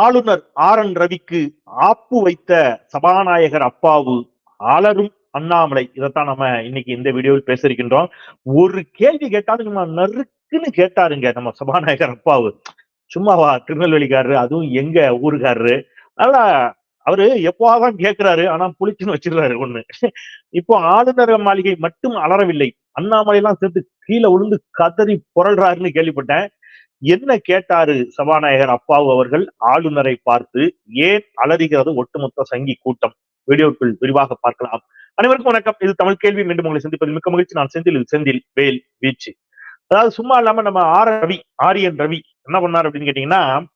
ஆளுநர் R N ரவிக்கு ஆப்பு வைத்த சபாநாயகர் அப்பாவு அலரும் அண்ணாமலை. இதைத்தான் நம்ம இன்னைக்கு இந்த வீடியோவில் பேச இருக்கின்றோம் ஒரு கேள்வி கேட்டாலும் நம்ம நறுக்குன்னு கேட்டாருங்க நம்ம சபாநாயகர் அப்பாவு. சும்மாவா திருநெல்வேலிக்காரரு அதுவும் எங்க ஊருக்காரரு. அதனால அவரு எப்போதான் கேட்கிறாரு ஆனா புளிச்சுன்னு வச்சிருக்காரு ஒண்ணு. இப்போ ஆளுநர் மாளிகை மட்டும் அலறவில்லை. அண்ணாமலை எல்லாம் சேர்த்து கீழே விழுந்து கதறி புரள்றாருன்னு கேள்விப்பட்டேன். என்ன கேட்டாரு சபாநாயகர் அப்பாவு அவர்கள்? ஆளுநரை பார்த்து ஏன் அலறுகிறது ஒட்டுமொத்த சங்கி கூட்டம்? வீடியோக்குள் விரிவாக பார்க்கலாம். அனைவருக்கும் வணக்கம். இது தமிழ் கேள்வி. மீண்டும் உங்களை சந்திப்பது மிக்க மகிழ்ச்சி. நான் செந்தில் இது செந்தில் வேல் வீச்சு. அதாவது சும்மா இல்லாம நம்ம ஆர் ரவி ஆரியன் ரவி என்ன பண்ணார் அப்படின்னு கேட்டீங்கன்னா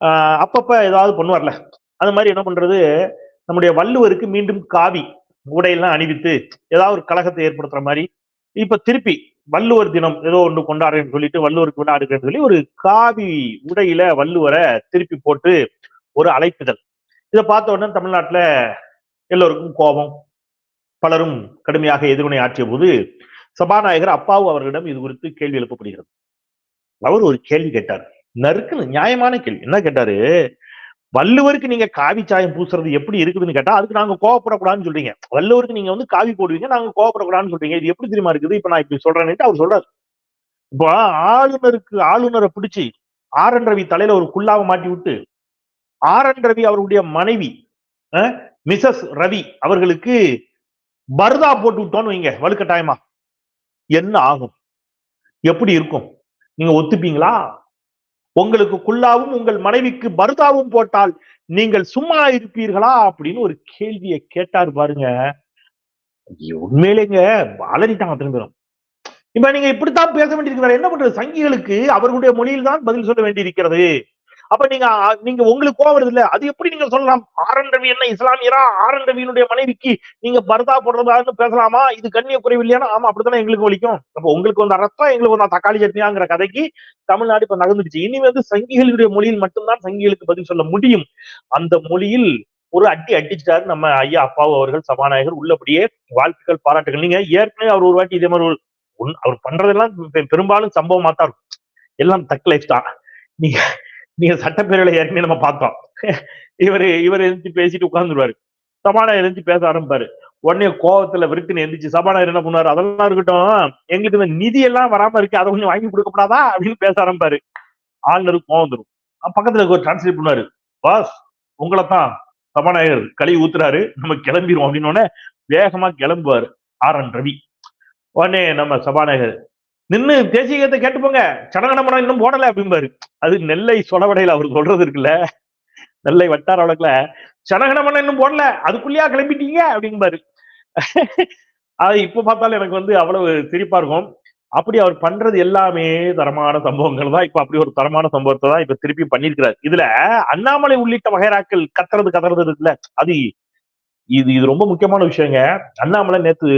ஆஹ் அப்பப்ப ஏதாவது பண்ணுவார்ல. அது மாதிரி என்ன பண்றது? நம்முடைய வள்ளுவருக்கு மீண்டும் காவி உடையெல்லாம் அணிவித்து ஏதாவது ஒரு கழகத்தை ஏற்படுத்துற மாதிரி இப்ப திருப்பி வள்ளுவர் தினம் ஏதோ ஒன்று கொண்டாடுறேன்னு சொல்லிட்டு வள்ளுவருக்கு விளையாடுறேன்னு சொல்லி ஒரு காவி உடையில வள்ளுவரை திருப்பி போட்டு ஒரு அழைப்புதல் இதை பார்த்த உடனே தமிழ்நாட்டுல எல்லோருக்கும் கோபம். பலரும் கடுமையாக எதிர்வினை ஆற்றிய போது சபாநாயகர் அப்பாவு அவர்களிடம் இது குறித்து கேள்வி எழுப்பப்படுகிறது. அவர் ஒரு கேள்வி கேட்டார். நறுக்குன்னு நியாயமான கேள்வி. என்ன கேட்டாரு? வள்ளுவருக்கு நீங்க காவி சாயம் பூசுறது எப்படி இருக்குதுன்னு கேட்டா அதுக்கு நாங்க கோவப்படக்கூடாதுன்னு சொல்றீங்க. வள்ளுவருக்கு நீங்க வந்து காவி போடுவீங்க நாங்க கோவப்படக்கூடாதுன்னு சொல்றீங்க. இது எப்படி தெரியுமா இருக்குது? இப்ப நான் இப்படி சொல்றேன்னுட்டு அவர் சொல்றாரு. இப்போ ஆளுநருக்கு ஆளுநரை பிடிச்சி ஆர் என் ரவி தலையில ஒரு குல்லாவை மாட்டி விட்டு ஆர் என் ரவி அவருடைய மனைவி மிசஸ் ரவி அவர்களுக்கு பர்தா போட்டு விட்டோன்னு வைங்க வலுக்கட்டாயமா. என்ன ஆகும்? எப்படி இருக்கும்? நீங்க ஒத்துப்பீங்களா? உங்களுக்கு குல்லாவும் உங்கள் மனைவிக்கு பருதாவும் போட்டால் நீங்கள் சும்மா இருப்பீர்களா அப்படின்னு ஒரு கேள்வியை கேட்டார் பாருங்க. உண்மையிலேங்க அலறிட்டாங்க திரும்ப இப்ப நீங்க இப்படித்தான் பேச வேண்டியிருக்கிறார். என்ன பண்றது? சங்கிகளுக்கு அவர்களுடைய மொழியில் தான் பதில் சொல்ல வேண்டியிருக்கிறது. அப்ப நீங்க நீங்க உங்களுக்கு கோவம் வருது இல்ல? அது எப்படி நீங்க சொல்லலாம்? ஆரன் ரவி என்ன இஸ்லாமியரா? ஆரன் ரவியினுடைய மனைவிக்கு நீங்க பர்தா போடுறதான்னு பேசலாமா? இது கண்ணிய குறைவு இல்லையானா ஆமா அப்படித்தானே எங்களுக்கு வலிக்கும். அப்ப உங்களுக்கு வந்த ரத்தம் எங்களுக்கு வந்த தக்காளி சட்னியாங்கிற கதைக்கு தமிழ்நாடு இப்ப நகர்ந்துடுச்சு. இனி வந்து சங்கிகளுடைய மொழியில் மட்டும்தான் சங்கிகளுக்கு பதில் சொல்ல முடியும். அந்த மொழியில் ஒரு அடி அடிச்சிட்டாரு நம்ம ஐயா அப்பாவு அவர்கள் சபாநாயகர். உள்ளபடியே வாழ்த்துக்கள் பாராட்டுகள் நீங்க ஏற்கனவே அவர் ஒரு வாட்டி இதே மாதிரி ஒரு அவர் பண்றதெல்லாம் பெரும்பாலும் சம்பவமா தான் இருக்கும். எல்லாம் தக் லைஃப் தான். நீங்க நீங்க சட்டப்பேரவை ஏற்கனவே நம்ம பார்த்தோம். இவர் இவர் எழுந்து பேசிட்டு உட்கார்ந்துருவாரு. சபாநாயகர் எழுந்து பேச ஆரம்பிப்பாரு. உடனே கோவத்துல விருத்தின்னு எந்திரிச்சு சபாநாயகர் என்ன பண்ணுவாரு? அதெல்லாம் இருக்கட்டும். எங்களுக்கு இந்த நிதி எல்லாம் வராம இருக்கு. அதை கொஞ்சம் வாங்கி கொடுக்கப்படாதா அப்படின்னு பேச ஆரம்பிப்பாரு. ஆளுநருக்கு கோவம் வந்துடும் பக்கத்துல ஒரு டிரான்ஸ்லேட் பண்ணுவாரு. பாஸ் உங்களை தான் சபாநாயகர் கழுவி ஊத்துறாரு. நம்ம கிளம்பிடுவோம் அப்படின்னு வேகமா கிளம்புவாரு ஆர் என் ரவி. உடனே நம்ம சபாநாயகர் நின்னு தேசிய கீதத்தை கேட்டுப்போங்க இன்னும் போடல அப்படிம்பாரு. அது நெல்லை சொலவடையில அவர் சொல்றது இருக்குல்ல. நெல்லை வட்டார வழக்குல. சடங்கடமடம் இன்னும் போடல. அதுக்குள்ளேயா கிளம்பிட்டீங்க அப்படிம்பாரு. அது இப்ப பார்த்தாலும் எனக்கு வந்து அவ்வளவு சிரிப்பா இருக்கும். அப்படி அவர் பண்றது எல்லாமே தரமான சம்பவங்கள் தான். இப்ப அப்படி ஒரு தரமான சம்பவத்தை தான் இப்ப திருப்பி பண்ணிருக்கிறார் இதுல அண்ணாமலை உள்ளிட்ட வகைராக்கள் கத்துறது கத்துறது இருக்குல்ல. அது இது இது ரொம்ப முக்கியமான விஷயங்க. அண்ணாமலை நேத்து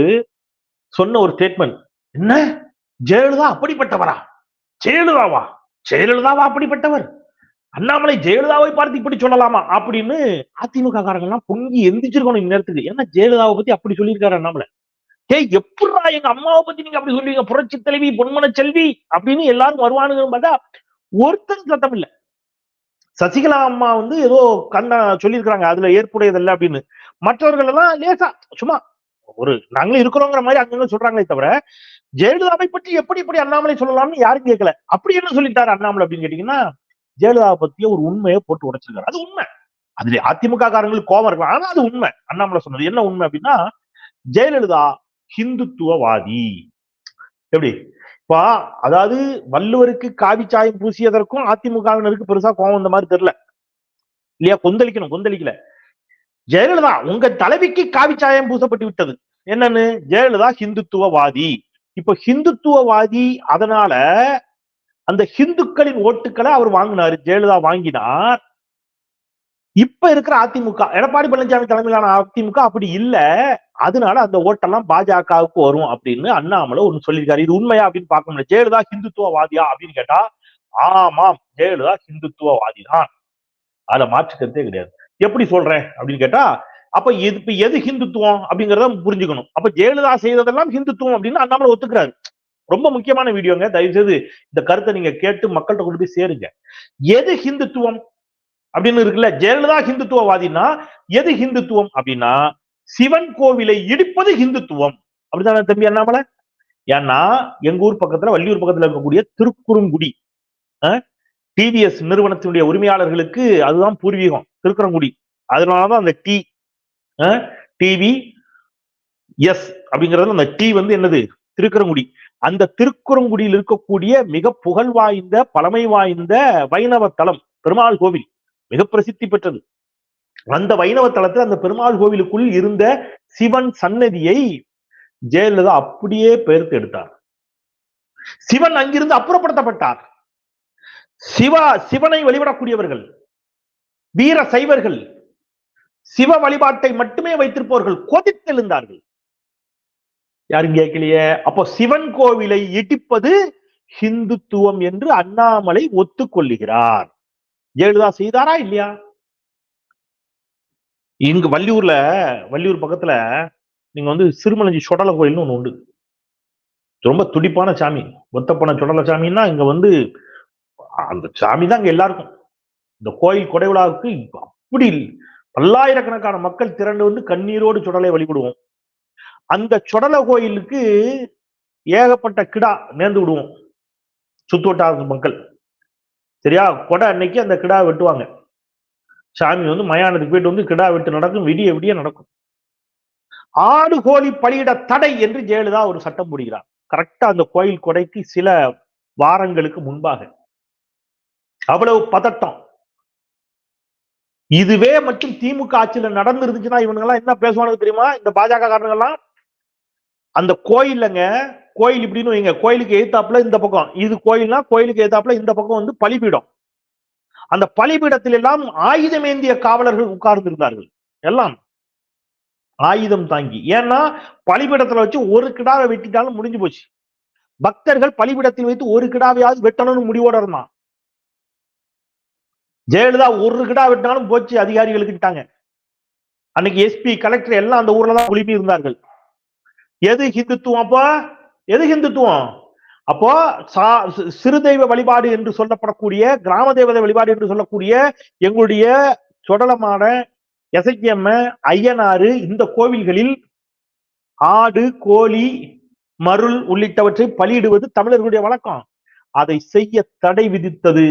சொன்ன ஒரு ஸ்டேட்மெண்ட் என்ன? ஜெயலலிதா அப்படிப்பட்டவரா? ஜெயலலிதாவா? ஜெயலலிதாவா அப்படிப்பட்டவர்? அண்ணாமலை ஜெயலலிதாவை பார்த்து இப்படி சொல்லலாமா? அப்படின்னு அதிமுக காரங்கள்லாம் பொங்கி எந்திரிச்சிருக்கணும் இந்நேரத்துக்கு ஏன்னா ஜெயலலிதாவை பத்தி அப்படி சொல்லியிருக்காரு அண்ணாமலை. ஏய் எப்படா எங்க அம்மாவை பத்தி நீங்க அப்படி சொல்லுவீங்க? புரட்சி தலைவி பொன்மன செல்வி அப்படின்னு எல்லாரும் வருவானுங்கன்னு பார்த்தா ஒருத்தன் சத்தம் இல்ல. சசிகலா அம்மா வந்து ஏதோ கண்ணா சொல்லியிருக்கிறாங்க. அதுல ஏற்புடையதல்ல அப்படின்னு. மற்றவர்கள் எல்லாம் லேசா சும்மா ஒரு நாங்களும் இருக்கிறோங்கிற மாதிரி அங்கங்க சொல்றாங்களே தவிர ஜெயலலிதாவை பற்றி எப்படி இப்படி அண்ணாமலை சொல்லலாம்னு யாரும் கேட்கல. அப்படி என்ன சொல்லிட்டாரு அண்ணாமலை அப்படின்னு கேட்டீங்கன்னா ஜெயலலிதாவை பத்திய ஒரு உண்மையை போட்டு உடைச்சிருக்காரு. அது உண்மை. அதுல அதிமுக காரங்களுக்கு கோபம் இருக்கலாம். ஆனா அது உண்மை. அண்ணாமலை சொன்னது என்ன உண்மை அப்படின்னா ஜெயலலிதா ஹிந்துத்துவவாதி. எப்படி? இப்ப அதாவது வள்ளுவருக்கு காவி சாயம் பூசியதற்கும் அதிமுகவினருக்கு பெருசா கோபம் இந்த மாதிரி தெரியல. இல்லையா? கொந்தளிக்கணும் கொந்தளிக்கல. ஜெயலலிதா உங்க தலைவிக்கு காவிச்சாயம் பூசப்பட்டு விட்டது. என்னன்னு? ஜெயலலிதா ஹிந்துத்துவவாதி. இப்ப ஹிந்துத்துவவாதி அதனால அந்த ஹிந்துக்களின் ஓட்டுக்களை அவர் வாங்கினாரு. ஜெயலலிதா வாங்கினார். இப்ப இருக்கிற அதிமுக எடப்பாடி பழனிசாமி தலைமையிலான அதிமுக அப்படி இல்ல. அதனால அந்த ஓட்டெல்லாம் பாஜகவுக்கு வரும் அப்படின்னு அண்ணாமலை ஒண்ணு சொல்லியிருக்காரு. இது உண்மையா அப்படின்னு பார்க்க முடியல ஜெயலலிதா ஹிந்துத்துவவாதியா அப்படின்னு கேட்டா ஆமாம் ஜெயலலிதா ஹிந்துத்துவவாதி தான் அதுல மாற்றுக்கிறதே கிடையாது. எப்படி சொல்றேன் அப்படின்னு கேட்டா அப்ப எது இப்ப எது ஹிந்துத்துவம் அப்படிங்கறத புரிஞ்சுக்கணும். அப்ப ஜெயலலிதா செய்ததெல்லாம் ஹிந்துத்துவம் அப்படின்னு அண்ணாமலை ஒத்துக்கிறாரு. ரொம்ப முக்கியமான வீடியோங்க. தயவு செய்து இந்த கருத்தை நீங்க கேட்டு மக்கள்கிட்ட கொண்டு போய் சேருங்க. எது ஹிந்துத்துவம் அப்படின்னு இருக்குல்ல ஜெயலலிதா ஹிந்துத்துவவாதினா எது ஹிந்துத்துவம் அப்படின்னா சிவன் கோவிலை இடிப்பது ஹிந்துத்துவம். அப்படிதானே தம்பி அண்ணாமலை? ஏன்னா எங்க ஊர் பக்கத்துல வள்ளியூர் பக்கத்துல இருக்கக்கூடிய திருக்குறுங்குடி டிவிஎஸ் நிறுவனத்தினுடைய உரிமையாளர்களுக்கு அதுதான் பூர்வீகம். திருக்குறங்குடி அதனாலதான் அந்த டி டிவி எஸ் அப்படிங்கிறது அந்த டி வந்து என்னது? திருக்குறங்குடி அந்த திருக்குறங்குடியில் இருக்கக்கூடிய மிக புகழ் வாய்ந்த பழமை வாய்ந்த வைணவ தலம் பெருமாள் கோவில் மிக பிரசித்தி பெற்றது. அந்த வைணவ தலத்தில் அந்த பெருமாள் கோவிலுக்குள் இருந்த சிவன் சன்னதியை ஜெயலலிதா அப்படியே பெயர்த்து எடுத்தார். சிவன் அங்கிருந்து அப்புறப்படுத்தப்பட்டார். சிவா சிவனை வழிபடக்கூடியவர்கள். வீர சைவர்கள் சிவ வழிபாட்டை மட்டுமே வைத்திருப்பவர்கள் கொதித்தெழுந்தார்கள். யாரும் கேட்கலையே அப்போ சிவன் கோவிலை இடிப்பது ஹிந்துத்துவம் என்று அண்ணாமலை ஒத்துக்கொள்ளுகிறார். ஜெயலலிதா செய்தாரா இல்லையா? இங்க வள்ளியூர்ல வள்ளியூர் பக்கத்துல நீங்க வந்து சிறுமலஞ்சி சொடல கோயில்னு ஒண்ணு உண்டு. ரொம்ப துடிப்பான சாமி ஒத்தப்பன சொடல சாமின்னா இங்க வந்து அந்த சாமி தான் இங்க எல்லாருக்கும். இந்த கோயில் கொடை விழாவுக்கு அப்படி பல்லாயிரக்கணக்கான மக்கள் திரண்டு வந்து கண்ணீரோடு சுடலை வழிபடுவோம். அந்த சுடல கோயிலுக்கு ஏகப்பட்ட கிடா நேர்ந்து விடுவோம். சுத்துவட்டார மக்கள். சரியா? கொடை அன்னைக்கு அந்த கிடா வெட்டுவாங்க. சாமி வந்து மயானத்துக்கு போயிட்டு வந்து கிடா வெட்டு நடக்கும் விடிய விடிய நடக்கும். ஆடு கோழி பலியிட தடை என்று ஜெயலலிதா ஒரு சட்டம் போடுகிறார். கரெக்டா அந்த கோயில் கொடைக்கு சில வாரங்களுக்கு முன்பாக. அவ்வளவு பதட்டம். இதுவே மற்றும் திமுக ஆட்சியில நடந்து இருந்துச்சுன்னா இவனுங்க எல்லாம் என்ன பேசுவானுங்க தெரியுமா? இந்த பாஜக காரணங்கள்லாம் அந்த கோயில்லங்க கோயில் இப்படின்னு வைங்க கோயிலுக்கு எழுத்தாப்புல இந்த பக்கம் இது கோயில்னா கோயிலுக்கு எழுத்தாப்புல இந்த பக்கம் வந்து பலிபீடம். அந்த பலிபீடத்தில் எல்லாம் ஆயுதம் ஏந்திய காவலர்கள் உட்கார்ந்து இருந்தார்கள் எல்லாம் ஆயுதம் தாங்கி. ஏன்னா பலிபீடத்துல வச்சு ஒரு கிடாவை வெட்டிட்டாலும் முடிஞ்சு போச்சு. பக்தர்கள் பலிபீடத்தில் வைத்து ஒரு கிடாவையாவது வெட்டணும்னு முடிவோட இருந்தான். ஜெயலலிதா ஒரு கிடா வெட்டினாலும் போச்சு அதிகாரிகளுக்கிட்டாங்க அன்னைக்கு எஸ்பி கலெக்டர் எல்லாம் அந்த ஊர்ல தான் குழுமி இருந்தார்கள். எது ஹிந்துத்துவம் அப்போ? எது ஹிந்துத்துவம்? அப்போ சிறு தெய்வ வழிபாடு என்று சொல்லப்படக்கூடிய கிராம தேவதை வழிபாடு என்று சொல்லக்கூடிய எங்களுடைய சொடலமான எசக்கியம்ம ஐயனாறு இந்த கோவில்களில் ஆடு கோழி மருள் உள்ளிட்டவற்றை பலியிடுவது தமிழர்களுடைய வழக்கம். அதை செய்ய தடை விதித்தது.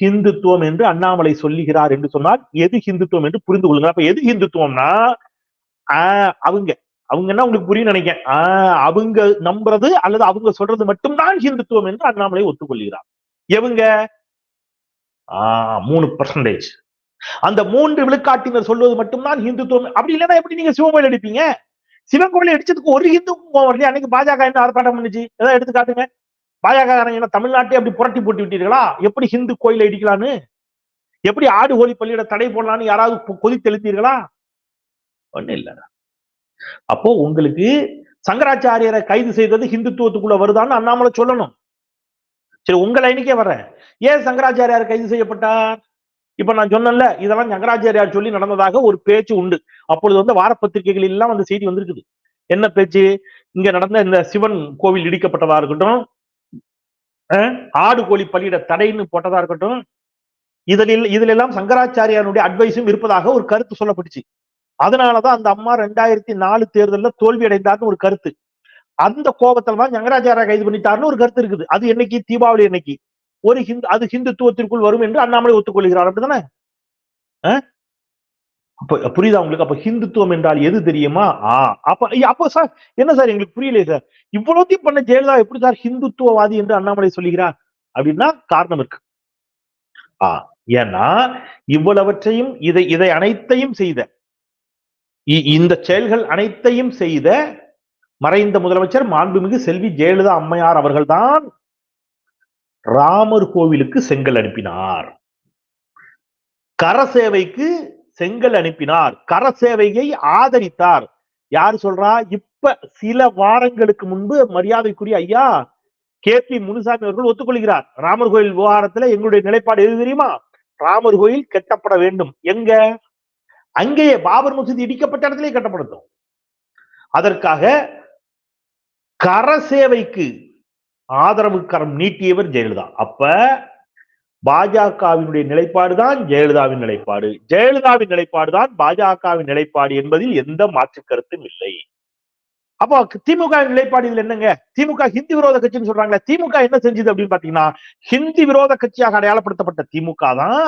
ஹிந்துத்துவம் என்று அண்ணாமலை சொல்லுகிறார் என்று சொன்னால் எது ஹிந்துத்துவம் என்று புரிந்து கொள்ளுங்க அப்ப எது ஹிந்துத்துவம்னா அவங்க. அவங்கன்னா உங்களுக்கு புரியும் நினைக்கிறேன். ஆஹ் அவங்க நம்புறது அல்லது அவங்க சொல்றது மட்டும்தான் ஹிந்துத்துவம் என்று அண்ணாமலை ஒத்துக்கொள்கிறார். எவங்க? ஆஹ் மூணு பர்சன்டேஜ் அந்த மூன்று விழுக்காட்டினர் சொல்வது மட்டும்தான் ஹிந்துத்துவம். அப்படி இல்லைன்னா எப்படி நீங்க சிவகோயில் அடிப்பீங்க? சிவன் கோவில் அடிச்சதுக்கு ஒரு ஹிந்து வரலையா அன்னைக்கு பாஜக என்ன ஆர்ப்பாட்டம் பண்ணுச்சு? ஏதாவது எடுத்து காட்டுங்க பாஜக தமிழ்நாட்டை அப்படி புரட்டி போட்டு விட்டீர்களா? எப்படி ஹிந்து கோயிலை இடிக்கலான்னு? எப்படி ஆடு கோழி பள்ளியிட தடை போடலான்னு யாராவது கொதித்தெழுத்தீர்களா? ஒண்ணு இல்ல அப்போ உங்களுக்கு சங்கராச்சாரியரை கைது செய்தது ஹிந்துத்துவத்துக்குள்ள வருதான்னு அண்ணாமலை சொல்லணும். சரி உங்க லைனுக்கே வர்றேன். ஏன் சங்கராச்சாரியார் கைது செய்யப்பட்டார்? இப்ப நான் சொன்னேன்ல இதெல்லாம் சங்கராச்சாரியார் சொல்லி நடந்ததாக ஒரு பேச்சு உண்டு. அப்பொழுது வந்து வாரப்பத்திரிகைகள் எல்லாம் அந்த செய்தி வந்திருக்குது. என்ன பேச்சு? இங்க நடந்த இந்த சிவன் கோவில் இடிக்கப்பட்டதா இருக்கட்டும் ஆடு கோழி பள்ளியிட தடைன்னு போட்டதா இருக்கட்டும் இதில் இதுல எல்லாம் சங்கராச்சாரியாருடைய அட்வைஸும் இருப்பதாக ஒரு கருத்து சொல்லப்பட்டுச்சு. அதனாலதான் அந்த அம்மா ரெண்டாயிரத்தி நாலு தேர்தலில் தோல்வி அடைந்தார்னு ஒரு கருத்து. அந்த கோபத்தில் தான் சங்கராச்சாரியா கைது பண்ணிட்டாருன்னு ஒரு கருத்து இருக்குது. அது என்னைக்கு? தீபாவளி என்னைக்கு ஒரு ஹிந்து அது ஹிந்துத்துவத்திற்குள் வரும் என்று அண்ணாமலை ஒத்துக்கொள்கிறார் அப்படிதானே அப்ப புரியுதா உங்களுக்கு? அப்ப ஹிந்துத்துவம் என்றால் எது தெரியுமா? ஆ. அப்ப அப்போ சார் என்ன சார் எங்களுக்கு புரியலையே சார்? இவ்வளோத்தையும் பண்ண ஜெயலலிதா எப்படி சார் ஹிந்துத்துவவாதி என்று அண்ணாமலை சொல்லுகிறார்? அப்படின்னா காரணம் இருக்கு. ஆ. ஏன்னா இவ்வளவற்றையும் இதை இதை அனைத்தையும் செய்த இந்த செயல்கள் அனைத்தையும் செய்த மறைந்த முதலமைச்சர் மாண்புமிகு செல்வி ஜெயலலிதா அம்மையார் அவர்கள்தான் ராமர் கோவிலுக்கு செங்கல் அனுப்பினார். கரசேவைக்கு செங்கல் அனுப்பினார். கர சேவையை ஆதரித்தார். யார் சொல்றா? இப்ப சில வாரங்களுக்கு முன்பு மரியாதைக்குரிய ஐயா கே பி முனுசாமி அவர்கள் ஒத்துக்கொள்கிறார். ராமர் கோயில் விவகாரத்துல எங்களுடைய நிலைப்பாடு எது தெரியுமா? ராமர் கோயில் கட்டப்பட வேண்டும். எங்க? அங்கேயே பாபர் மசூதி இடிக்கப்பட்ட இடத்திலே கட்டப்படுத்தும் அதற்காக கர சேவைக்கு ஆதரவு கரம் நீட்டியவர் ஜெயலலிதா. அப்ப பாஜகவினுடைய நிலைப்பாடு தான் ஜெயலலிதாவின் நிலைப்பாடு. ஜெயலலிதாவின் நிலைப்பாடு தான் பாஜகவின் நிலைப்பாடு என்பதில் எந்த மாற்று கருத்தும் இல்லை. அப்போ திமுக நிலைப்பாடு இதுல என்னங்க? திமுக ஹிந்தி விரோத கட்சின்னு சொல்றாங்களே திமுக என்ன செஞ்சது அப்படின்னு பாத்தீங்கன்னா ஹிந்தி விரோத கட்சியாக அடையாளப்படுத்தப்பட்ட திமுக தான்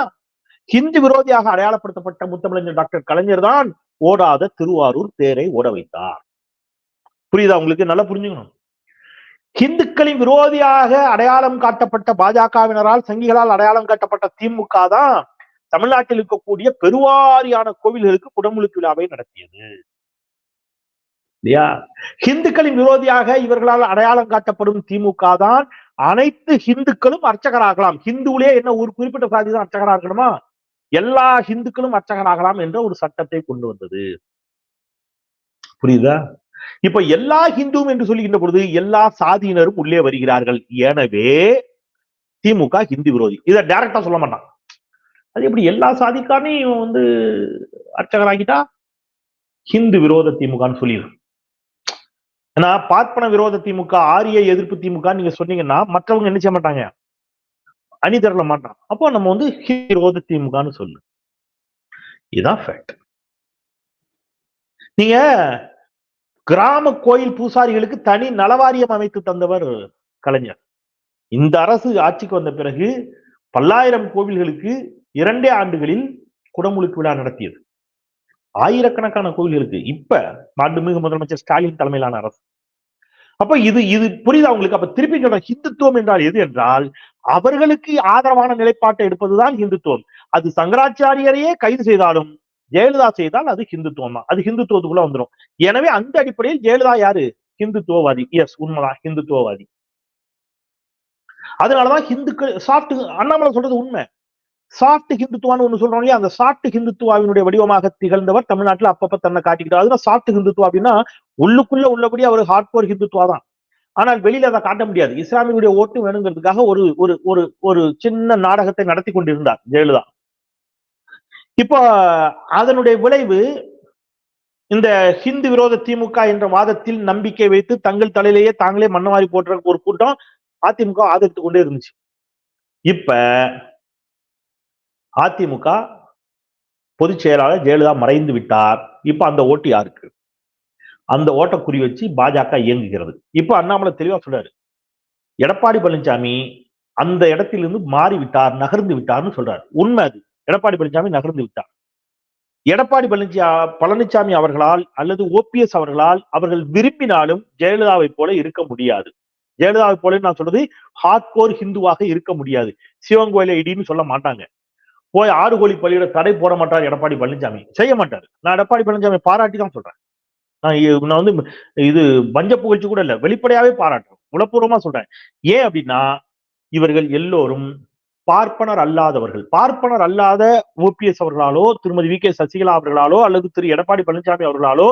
ஹிந்தி விரோதியாக அடையாளப்படுத்தப்பட்ட முத்தமிழஞ்சர் டாக்டர் கலைஞர் தான் ஓடாத திருவாரூர் தேரை ஓட வைத்தார். புரியுதா உங்களுக்கு? நல்லா புரிஞ்சுக்கணும். ஹிந்துக்களின் விரோதியாக அடையாளம் காட்டப்பட்ட பாஜகவினரால் சங்கிகளால் அடையாளம் காட்டப்பட்ட திமுக தான் தமிழ்நாட்டில் இருக்கக்கூடிய பெருவாரியான கோவில்களுக்கு குடமுழுக்கு விழாவை நடத்தியது. இல்லையா? ஹிந்துக்களின் விரோதியாக இவர்களால் அடையாளம் காட்டப்படும் திமுக தான் அனைத்து ஹிந்துக்களும் அர்ச்சகராகலாம். ஹிந்துவிலே என்ன ஒரு குறிப்பிட்ட சாதி தான் அர்ச்சகராக இருக்கணுமா? எல்லா ஹிந்துக்களும் அர்ச்சகராகலாம் என்ற ஒரு சட்டத்தை கொண்டு வந்தது. புரியுதா? இப்ப எல்லா ஹிந்துவும் என்று சொல்லுகின்ற பொழுது எல்லா சாதியினரும் உள்ளே வருகிறார்கள். எனவே திமுக ஹிந்தி விரோதி. இதை டைரக்டா சொல்ல மாட்டான். அது எப்படி எல்லா சாதிக்காரனையும் இவன் வந்து அர்ச்சகராகிட்டா ஹிந்து விரோத திமுகன்னு சொல்லிடும் ஏன்னா பார்ப்பன விரோத திமுக ஆரிய எதிர்ப்பு திமுக நீங்க சொன்னீங்கன்னா மற்றவங்க என்ன செய்ய மாட்டாங்க. அணி தரல மாட்டான். அப்போ நம்ம வந்து ஹிந்து விரோத திமுகன்னு சொல்லு. இதுதான் ஃபேக்ட் நீங்க கிராம கோயில் பூசாரிகளுக்கு தனி நலவாரியம் அமைத்து தந்தவர் கலைஞர். இந்த அரசு ஆட்சிக்கு வந்த பிறகு பல்லாயிரம் கோவில்களுக்கு இரண்டே ஆண்டுகளில் குடமுழுக்கு விழா நடத்தியது. ஆயிரக்கணக்கான கோவில்களுக்கு இப்ப மாண்புமிகு முதலமைச்சர் ஸ்டாலின் தலைமையிலான அரசு. அப்ப இது இது புரியுதா உங்களுக்கு? அப்ப திருப்பி சொல்ற ஹிந்துத்துவம் என்றால் எது என்றால் அவர்களுக்கு ஆதரவான நிலைப்பாட்டை எடுப்பதுதான் ஹிந்துத்துவம். அது சங்கராச்சாரியரையே கைது செய்தாலும் ஜெயலலிதா செய்தால் அது ஹிந்துத்துவம் தான். அது ஹிந்துத்துவத்துக்குள்ள வந்துடும் எனவே அந்த அடிப்படையில் ஜெயலலிதா யாரு? ஹிந்துத்துவவாதி. எஸ் உண்மைதான். ஹிந்துத்துவவாதி. அதனாலதான் ஹிந்துக்கள் சாஃப்ட் அண்ணாமலை சொல்றது உண்மை. சாஃப்ட் ஹிந்துத்துவான்னு ஒண்ணு சொல்றோம் இல்லையா? அந்த சாஃப்ட் ஹிந்துத்துவாவினுடைய வடிவமாக திகழ்ந்தவர் தமிழ்நாட்டுல அப்பப்ப தன்னை காட்டிக்கிட்டார். அதுதான் சாஃப்ட் ஹிந்துத்துவா அப்படின்னா உள்ளுக்குள்ள உள்ளபடி அவர் ஹார்ட்கோர் ஹிந்துத்துவா தான். ஆனால் வெளியில அதை காட்ட முடியாது. இஸ்லாமியுடைய ஓட்டு வேணுங்கிறதுக்காக ஒரு ஒரு ஒரு ஒரு சின்ன நாடகத்தை நடத்தி கொண்டிருந்தார் ஜெயலலிதா. இப்போ அதனுடைய விளைவு இந்த ஹிந்து விரோத திமுக என்ற வாதத்தில் நம்பிக்கை வைத்து தங்கள் தலையிலேயே தாங்களே மண்ணமாரி போடுற ஒரு கூட்டம் அதிமுக ஆதரித்து கொண்டே இருந்துச்சு. இப்ப அதிமுக பொதுச் செயலாளர் ஜெயலலிதா மறைந்து விட்டார். இப்ப அந்த ஓட்டு யாருக்கு? அந்த ஓட்டை குறி வச்சு பாஜக இயங்குகிறது. இப்ப அண்ணாமலை தெளிவா சொல்றாரு. எடப்பாடி பழனிசாமி அந்த இடத்திலிருந்து மாறிவிட்டார் நகர்ந்து விட்டார்னு சொல்றாரு. உண்மை அது. எடப்பாடி பழனிசாமி நகர்ந்து விட்டார். எடப்பாடி பழனிசா பழனிசாமி அவர்களால் அல்லது ஓபிஎஸ் அவர்களால் அவர்கள் விரும்பினாலும் ஜெயலலிதாவை போல இருக்க முடியாது. ஜெயலலிதாவை போல நான் சொல்றது ஹார்ட்கோர் ஹிந்துவாக இருக்க முடியாது. சிவன் கோயில இடின்னு சொல்ல மாட்டாங்க. போய் ஆறு கோழி பள்ளியோட தடை போட மாட்டார் எடப்பாடி பழனிசாமி. செய்ய மாட்டார். நான் எடப்பாடி பழனிசாமி பாராட்டி தான் சொல்றேன். நான் நான் வந்து இது பஞ்ச புகழ்ச்சி கூட இல்ல வெளிப்படையாவே பாராட்டுறோம் உளப்பூர்வமா சொல்றேன். ஏன் அப்படின்னா இவர்கள் எல்லோரும் பார்ப்பனர் அல்லாதவர்கள். பார்ப்பனர் அல்லாத ஓபிஎஸ் அவர்களாலோ திருமதி வி கே சசிகலா அவர்களாலோ அல்லது திரு எடப்பாடி பழனிசாமி அவர்களாலோ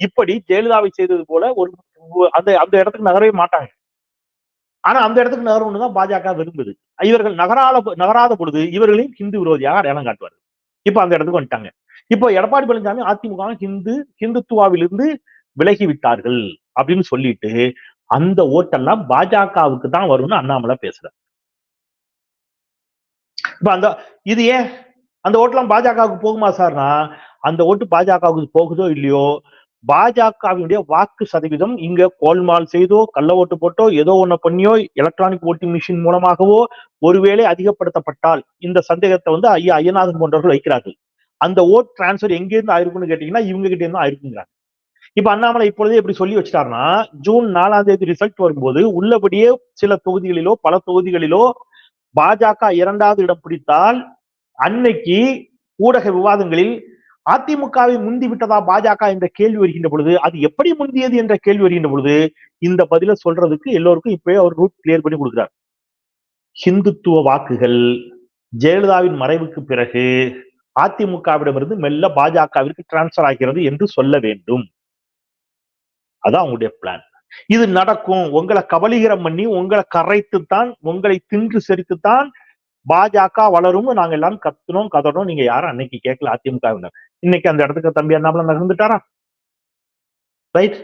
இப்படி ஜெயலலிதாவை செய்தது போல ஒரு அந்த அந்த இடத்துக்கு நகரவே மாட்டாங்க. ஆனா அந்த இடத்துக்கு நகரணும்னு தான் பாஜக விரும்புது. இவர்கள் நகராத நகராத பொழுது இவர்களையும் ஹிந்து விரோதியாக அடையாளம் காட்டுவார்கள். இப்ப அந்த இடத்துக்கு வந்துட்டாங்க. இப்போ எடப்பாடி பழனிசாமி அதிமுக ஹிந்து ஹிந்துத்துவாவிலிருந்து விலகி விட்டார்கள் அப்படின்னு சொல்லிட்டு அந்த ஓட்டெல்லாம் பாஜகவுக்கு தான் வரும்னு அண்ணாமலை பேசுறாரு. இப்ப அந்த இது ஏன்? அந்த ஓட்டுலாம் பாஜகவுக்கு போகுமா சார்னா அந்த ஓட்டு பாஜகவுக்கு போகுதோ இல்லையோ பாஜகவினுடைய வாக்கு சதவீதம் இங்க கோல்மால் செய்தோ கள்ள ஓட்டு போட்டோ ஏதோ ஒண்ணு பண்ணியோ எலக்ட்ரானிக் ஓட்டிங் மிஷின் மூலமாகவோ ஒருவேளை அதிகப்படுத்தப்பட்டால் இந்த சந்தேகத்தை வந்து ஐயா ஐயநாதன் போன்றவர்கள் வைக்கிறார்கள். அந்த ஓட் டிரான்ஸ்பர் எங்க இருந்து ஆயிருக்கும்னு கேட்டீங்கன்னா இவங்க கிட்ட இருந்து ஆயிருக்குங்கிறாங்க. இப்ப அண்ணாமலை இப்பொழுதே எப்படி சொல்லி வச்சிட்டாருன்னா ஜூன் நாலாம் தேதி ரிசல்ட் வரும்போது உள்ளபடியே சில தொகுதிகளிலோ பல தொகுதிகளிலோ பாஜக இரண்டாவது இடம் பிடித்தால் அன்னைக்கு ஊடக விவாதங்களில் அதிமுகவை முந்தி விட்டதா பாஜக என்ற கேள்வி வருகின்ற பொழுது அது எப்படி முந்தியது என்ற கேள்வி வருகின்ற பொழுது இந்த பதில சொல்றதுக்கு எல்லோருக்கும் இப்பவே அவர் ரூட் கிளியர் பண்ணி கொடுக்குறார். ஹிந்துத்துவ வாக்குகள் ஜெயலலிதாவின் மறைவுக்கு பிறகு அதிமுகவிடமிருந்து மெல்ல பாஜகவிற்கு டிரான்ஸ்பர் ஆகிறது என்று சொல்ல வேண்டும். அதான் அவங்களுடைய பிளான் இது நடக்கும். உங்களை கபலீகரம் பண்ணி உங்களை கரைத்துத்தான் உங்களை தின்று செரித்துத்தான் பாஜக வளரும் நாங்க எல்லாம் கத்துனோம் கதறோம். நீங்க யாரும் அன்னைக்கு கேட்கல அதிமுக இன்னைக்கு அந்த இடத்துக்கு தம்பி அண்ணாமலை நகர்ந்துட்டாரா? ரைட்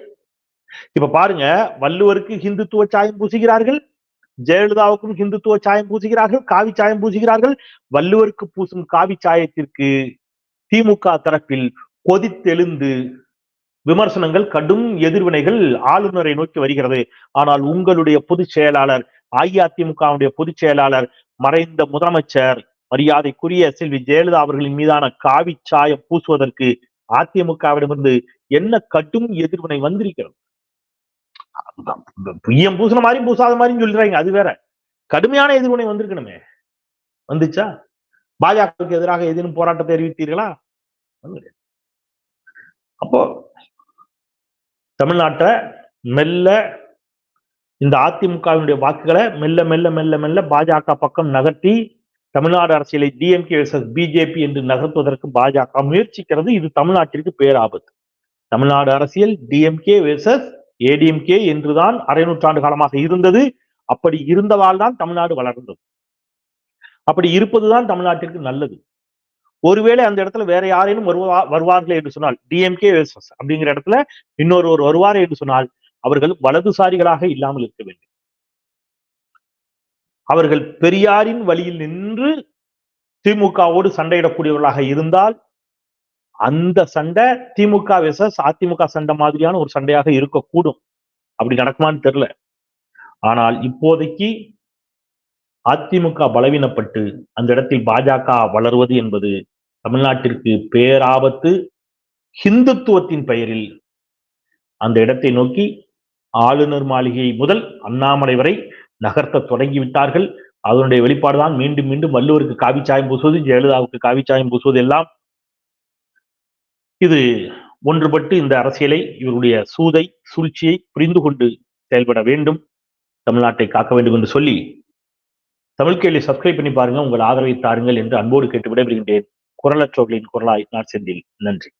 இப்ப பாருங்க வள்ளுவருக்கு ஹிந்துத்துவ சாயம் பூசுகிறார்கள் ஜெயலலிதாவுக்கும் ஹிந்துத்துவ சாயம் பூசுகிறார்கள் காவி சாயம் பூசுகிறார்கள். வள்ளுவருக்கு பூசும் காவி சாயத்திற்கு திமுக தரப்பில் கொதித்தெழுந்து விமர்சனங்கள் கடும் எதிர்வினைகள் ஆளுநரை நோக்கி வருகிறது. ஆனால் உங்களுடைய பொதுச் செயலாளர் அஇஅதிமுகவுடைய பொதுச் செயலாளர் மறைந்த முதலமைச்சர் மரியாதைக்குரிய செல்வி ஜெயலலிதா அவர்களின் மீதான காவி சாயம் பூசுவதற்கு அதிமுகவிடமிருந்து என்ன கடும் எதிர்வினை வந்திருக்கிறது? புய்யம் பூசின மாதிரியும் பூசாத மாதிரியும் சொல்றாங்க அது வேற. கடுமையான எதிர்வினை வந்திருக்கணுமே. வந்துச்சா? பாஜகவுக்கு எதிராக ஏதேனும் போராட்டத்தை அறிவித்தீர்களா? அப்போ தமிழ்நாட்டை மெல்ல இந்த அதிமுகவினுடைய வாக்குகளை மெல்ல மெல்ல மெல்ல மெல்ல பாஜக பக்கம் நகர்த்தி தமிழ்நாடு அரசியலை டிஎம்கே பிஜேபி என்று நகர்த்துவதற்கு பாஜக முயற்சிக்கிறது. இது தமிழ்நாட்டிற்கு பேராபத்து. தமிழ்நாடு அரசியல் டிஎம்கே வெர்சஸ் ஏடிஎம்கே என்றுதான் அரை நூற்றாண்டு காலமாக இருந்தது. அப்படி இருந்தவால் தான் தமிழ்நாடு வளர்ந்தது. அப்படி இருப்பதுதான் தமிழ்நாட்டிற்கு நல்லது. ஒருவேளை அந்த இடத்துல வேற யாரேனும் வருவா வருவார்கள் என்று சொன்னால் டிஎம்கே அப்படிங்கிற இடத்துல இன்னொரு ஒரு வருவார் என்று சொன்னால் அவர்கள் வலதுசாரிகளாக இல்லாமல் இருக்க வேண்டும். அவர்கள் பெரியாரின் வழியில் நின்று திமுகவோடு சண்டையிடக்கூடியவர்களாக இருந்தால் அந்த சண்டை திமுக வெசஸ் அதிமுக சண்டை மாதிரியான ஒரு சண்டையாக இருக்கக்கூடும். அப்படி நடக்குமான்னு தெரியல. ஆனால் இப்போதைக்கு அதிமுக பலவீனப்பட்டு அந்த இடத்தில் பாஜக வளர்வது என்பது தமிழ்நாட்டிற்கு பேராபத்து ஹிந்துத்துவத்தின் பெயரில் அந்த இடத்தை நோக்கி ஆளுநர் மாளிகை முதல் அண்ணாமலை வரை நகர்த்த தொடங்கிவிட்டார்கள். அதனுடைய வெளிப்பாடுதான் மீண்டும் மீண்டும் வள்ளுவருக்கு காவிச்சாயம் பூசுவது ஜெயலலிதாவுக்கு காவிச்சாயம் பூசுவது எல்லாம். இது ஒன்றுபட்டு இந்த அரசியலை இவருடைய சூதை சூழ்ச்சியை புரிந்து கொண்டு செயல்பட வேண்டும். தமிழ்நாட்டை காக்க வேண்டும் என்று சொல்லி தமிழ்கேள்வி சப்ஸ்கிரைப் பண்ணி பாருங்க. உங்கள் ஆதரவை தாருங்கள் என்று அன்போடு கேட்டு விடைபெறுகின்றேன். குரலற்றோர்களின் குரலாய் நான் செந்தில் நன்றி